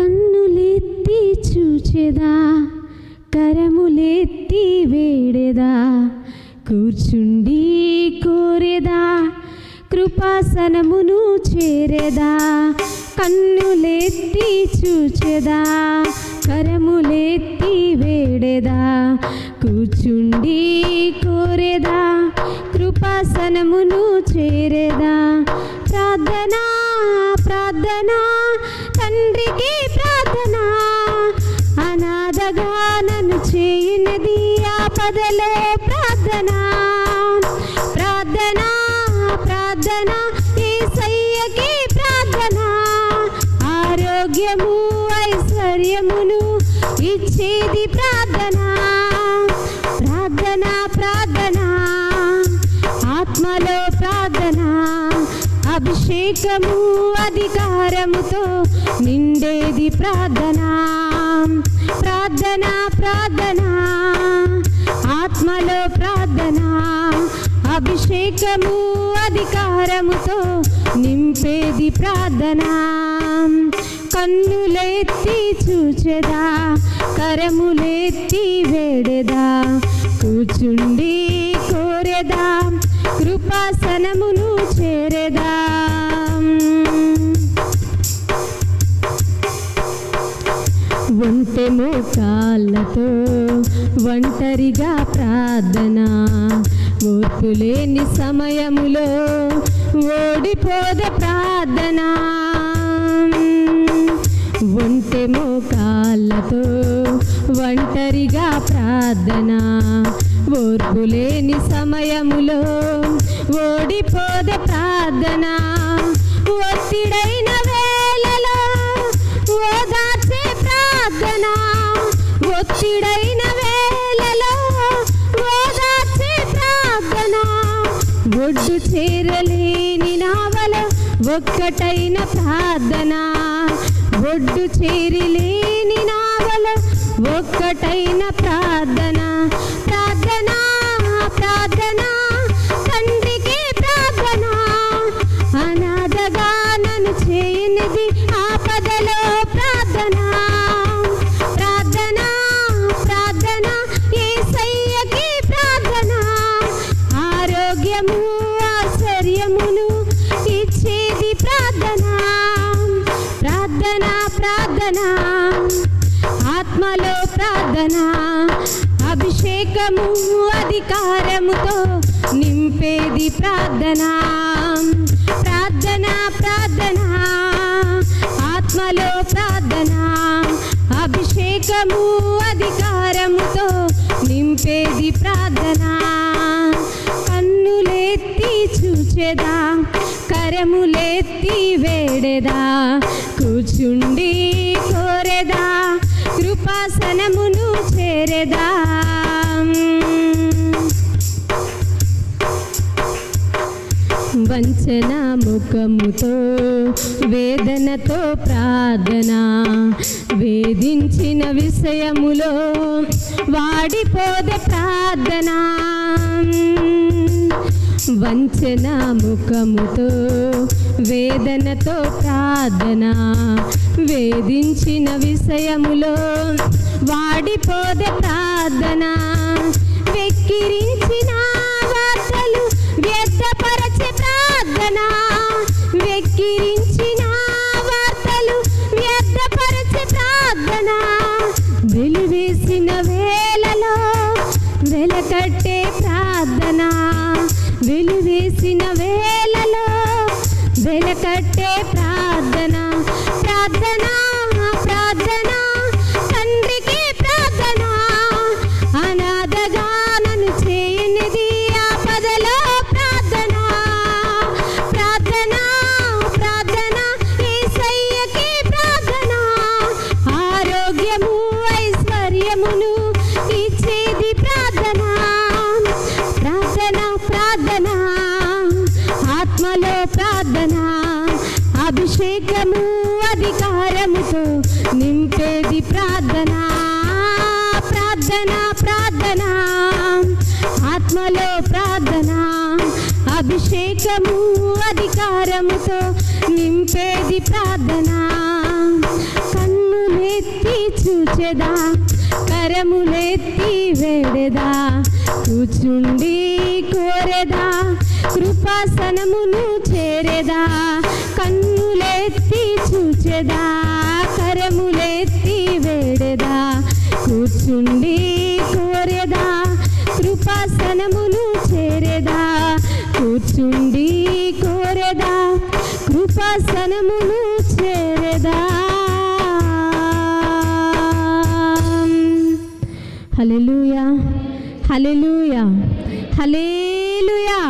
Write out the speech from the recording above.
కన్నులెత్తి చూచెదా కరములెత్తి వేడెదా కూర్చుండి కోరెదా కృపాసనమును చేరెదా కన్నులెత్తి చూచెదా కరములెత్తి వేడెదా కూర్చుండి కోరెదా కృపాసనమును చేరెదా ప్రార్థనా ప్రార్థనా. తండ్రికి ప్రార్థన. అనాథగా నన్ను చేయినది ఆపదలో ప్రార్థన. ప్రార్థన ప్రార్థన ఏసయ్యకి ప్రార్థన. ఆరోగ్యము ఐశ్వర్యమును ఇచ్చేది ప్రార్థన. ప్రార్థన ప్రార్థన. ఆత్మలో ప్రార్థనా. అభిషేకము అధికారముతో నిండేది ప్రార్థన. ప్రార్థన ప్రార్థన. ఆత్మలో ప్రార్థన. అభిషేకము అధికారముతో నింపేది ప్రార్థన. కన్నులెత్తి చూచెదా కరములెత్తి వేడెదా. కూర్చుండి కోరెదా కృపాసనమును చేరెదా. ఒంటె కాళ్ళతో ఒంటరిగా ప్రార్థన. ఓర్పులేని సమయములో ఓడిపోద ప్రార్థన. ఒంటెమో కాళ్ళతో ఒంటరిగా ప్రార్థన. ఓర్పులేని సమయములో ఓడిపోద ప్రార్థన. ఒత్తిడైన ఒత్తిడైన వేళలో ఓదార్చే ప్రార్థన ఒడ్డు చేరలేని నావల ఒక్కటైన ప్రార్థన. ఒడ్డు చేరిలేని నావల ఒక్కటైన ప్రార్థన. ప్రార్థన ప్రార్థన తండ్రికి ప్రార్థన. అనాథగా నన్ను చేయనిది ఆరోగ్యము ఆశ్చర్యమును ఇచ్చేది ప్రార్థన. ప్రార్థన ప్రార్థన. ఆత్మలో ప్రార్థన. అభిషేకము అధికారముతో నింపేది ప్రార్థన. ప్రార్థన ప్రార్థన. ఆత్మలో ప్రార్థన. అభిషేకము అధికారముతో నింపేది ప్రార్థన వేడెదా? కరములెత్తి వేడెదా? కూచుండి కోరెదా? కృపాసనమును చేరెదా? వంచన ముఖముతో వేదనతో ప్రార్థన? వేధించిన విషయములో వాడిపోద ప్రార్థన? వంచన ముఖముతో వేదనతో ప్రార్థన. వేధించిన విషయములో వాడిపోద ప్రార్థన. వెక్కిరించిన వార్తలు వ్యర్థపరచే ప్రార్థన. వెక్కిరించిన వార్తలు వ్యర్థపరచే ప్రార్థన. వెలివేసిన వేలలో వెలకట్టే ప్రార్థనా. వెలివేసిన వేళలో వెలకట్టే ప్రార్థన. ప్రార్థన అభిషేకము అధికారముతో నింపేది ప్రార్థన. ప్రార్థన ప్రార్థన ఆత్మలో ప్రార్థన. అభిషేకము అధికారముతో నింపేది ప్రార్థనా. కన్ను చూచెదా కరములెత్తి వేడెదా కూర్చుండి కోరెదా కృపాసనమును చేరెదా కన్నులెత్తి చూచెదా కరములెత్తి వేడెదా కూర్చుండి కోరెదా కృపాసనమును చేరెదా కూర్చుండి హలెలుయా హలెలుయా హలేలుయా